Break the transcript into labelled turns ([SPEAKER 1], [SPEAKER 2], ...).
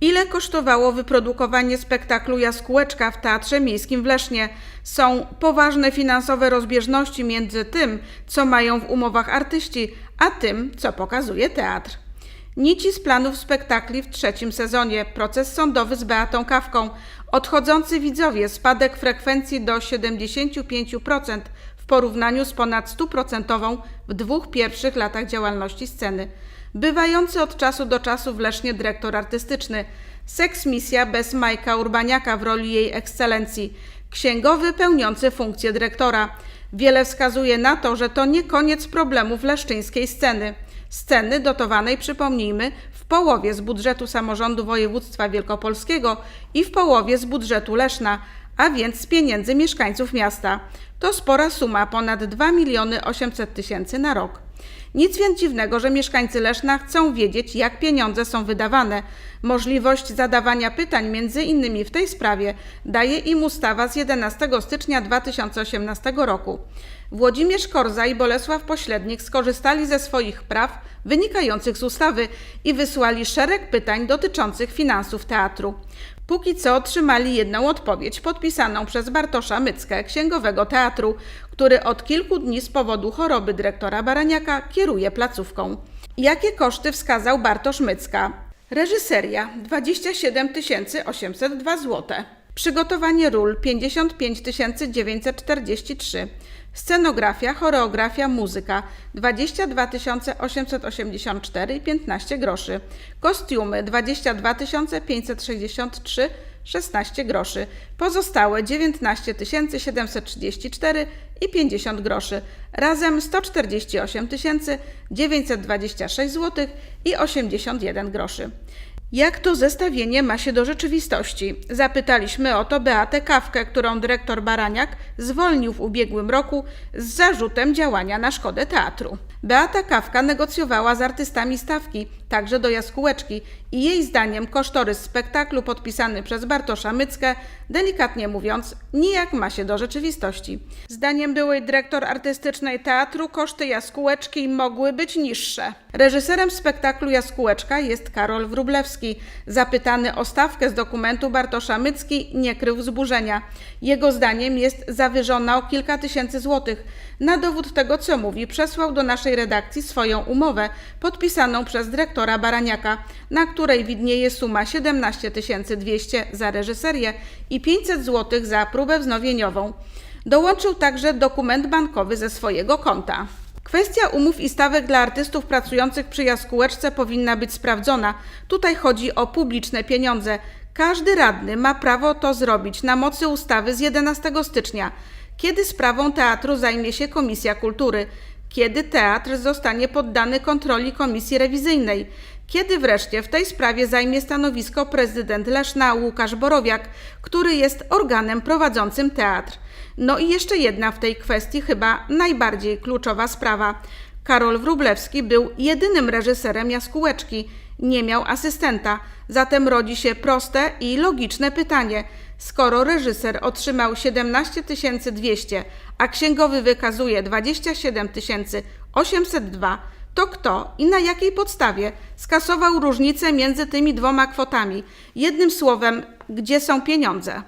[SPEAKER 1] Ile kosztowało wyprodukowanie spektaklu Jaskółeczka w Teatrze Miejskim w Lesznie? Są poważne finansowe rozbieżności między tym, co mają w umowach artyści, a tym, co pokazuje teatr. Nici z planów spektakli w trzecim sezonie, proces sądowy z Beatą Kawką, odchodzący widzowie, spadek frekwencji do 75% w porównaniu z ponad 100% w dwóch pierwszych latach działalności sceny. Bywający od czasu do czasu w Lesznie dyrektor artystyczny, seksmisja bez Majka Urbaniaka w roli jej ekscelencji, księgowy pełniący funkcję dyrektora. Wiele wskazuje na to, że to nie koniec problemów leszczyńskiej sceny. Sceny dotowanej, przypomnijmy, w połowie z budżetu samorządu województwa wielkopolskiego i w połowie z budżetu Leszna, a więc z pieniędzy mieszkańców miasta. To spora suma, ponad 2 miliony 800 tysięcy na rok. Nic więc dziwnego, że mieszkańcy Leszna chcą wiedzieć, jak pieniądze są wydawane. Możliwość zadawania pytań, między innymi w tej sprawie, daje im ustawa z 11 stycznia 2018 roku. Włodzimierz Korza i Bolesław Pośrednik skorzystali ze swoich praw wynikających z ustawy i wysłali szereg pytań dotyczących finansów teatru. Póki co otrzymali jedną odpowiedź podpisaną przez Bartosza Myckę, księgowego teatru, który od kilku dni z powodu choroby dyrektora Baraniaka kieruje placówką. Jakie koszty wskazał Bartosz Mycka? Reżyseria 27 802 zł. Przygotowanie ról 55 943. Scenografia, choreografia, muzyka 22 884 i 15 groszy. Kostiumy 22 563 16 groszy. Pozostałe 19 734 i 50 groszy. Razem 148 926 zł i 81 groszy. Jak to zestawienie ma się do rzeczywistości? Zapytaliśmy o to Beatę Kawkę, którą dyrektor Baraniak zwolnił w ubiegłym roku z zarzutem działania na szkodę teatru. Beata Kawka negocjowała z artystami stawki, także do jaskółeczki i jej zdaniem kosztorys spektaklu podpisany przez Bartosza Myckę, delikatnie mówiąc, nijak ma się do rzeczywistości. Zdaniem byłej dyrektor artystycznej teatru koszty jaskółeczki mogły być niższe. Reżyserem spektaklu Jaskółeczka jest Karol Wrublewski. Zapytany o stawkę z dokumentu Bartosza Mycki nie krył wzburzenia. Jego zdaniem jest zawyżona o kilka tysięcy złotych. Na dowód tego, co mówi, przesłał do naszej redakcji swoją umowę podpisaną przez dyrektora Baraniaka, na której widnieje suma 17 200 za reżyserię i 500 zł za próbę wznowieniową. Dołączył także dokument bankowy ze swojego konta. Kwestia umów i stawek dla artystów pracujących przy jaskółeczce powinna być sprawdzona. Tutaj chodzi o publiczne pieniądze. Każdy radny ma prawo to zrobić na mocy ustawy z 11 stycznia, kiedy sprawą teatru zajmie się Komisja Kultury, kiedy teatr zostanie poddany kontroli Komisji Rewizyjnej, kiedy wreszcie w tej sprawie zajmie stanowisko prezydent Leszna Łukasz Borowiak, który jest organem prowadzącym teatr. No i jeszcze jedna w tej kwestii chyba najbardziej kluczowa sprawa. Karol Wrublewski był jedynym reżyserem Jaskółeczki, nie miał asystenta, zatem rodzi się proste i logiczne pytanie. Skoro reżyser otrzymał 17 200, a księgowy wykazuje 27 802, to kto i na jakiej podstawie skasował różnicę między tymi dwoma kwotami? Jednym słowem, gdzie są pieniądze?